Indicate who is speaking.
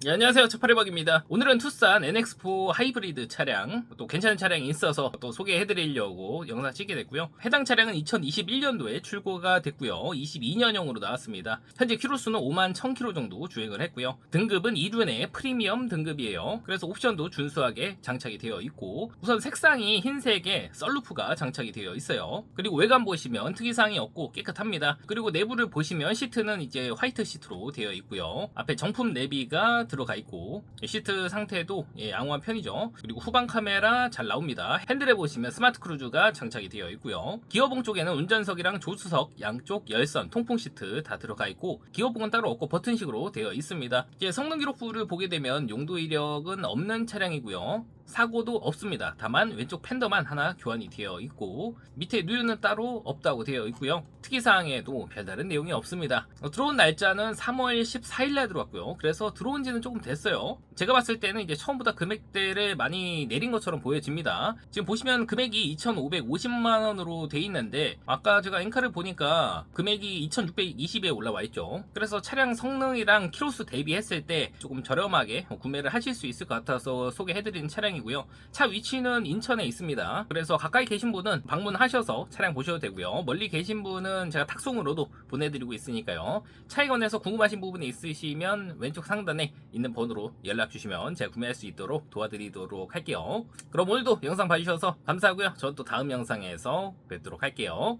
Speaker 1: 네, 안녕하세요. 차파리박입니다. 오늘은 투싼 NX4 하이브리드 차량, 또 괜찮은 차량이 있어서 또 소개해드리려고 영상 찍게 됐고요. 해당 차량은 2021년도에 출고가 됐고요. 22년형으로 나왔습니다. 현재 키로수는 5만 1000km 정도 주행을 했고요. 등급은 2륜의 프리미엄 등급이에요. 그래서 옵션도 준수하게 장착이 되어 있고, 우선 색상이 흰색에 썰루프가 장착이 되어 있어요. 그리고 외관 보시면 특이사항이 없고 깨끗합니다. 그리고 내부를 보시면 시트는 이제 화이트 시트로 되어 있고요. 앞에 정품 내비가 들어가 있고 시트 상태도 예, 양호한 편이죠. 그리고 후방 카메라 잘 나옵니다. 핸들에 보시면 스마트 크루즈가 장착이 되어 있고요. 기어봉 쪽에는 운전석이랑 조수석 양쪽 열선 통풍 시트 다 들어가 있고 기어봉은 따로 없고 버튼식으로 되어 있습니다. 이제 성능 기록부를 보게 되면 용도 이력은 없는 차량이고요. 사고도 없습니다. 다만 왼쪽 팬더만 하나 교환이 되어 있고 밑에 누유는 따로 없다고 되어 있고요. 특이사항에도 별다른 내용이 없습니다. 어, 들어온 날짜는 3월 14일날 들어왔고요. 그래서 들어온 지는 조금 됐어요. 제가 봤을 때는 이제 처음보다 금액대를 많이 내린 것처럼 보여집니다. 지금 보시면 금액이 2,550만원으로 돼 있는데 아까 제가 엔카를 보니까 금액이 2,620에 올라와 있죠. 그래서 차량 성능이랑 키로수 대비했을 때 조금 저렴하게 구매를 하실 수 있을 것 같아서 소개해드리는 차량 이고요. 차 위치는 인천에 있습니다. 그래서 가까이 계신 분은 방문하셔서 차량 보셔도 되고요. 멀리 계신 분은 제가 탁송으로도 보내드리고 있으니까요. 차에 관해서 궁금하신 부분이 있으시면 왼쪽 상단에 있는 번호로 연락 주시면 제가 구매할 수 있도록 도와드리도록 할게요. 그럼 오늘도 영상 봐주셔서 감사하고요. 저는 또 다음 영상에서 뵙도록 할게요.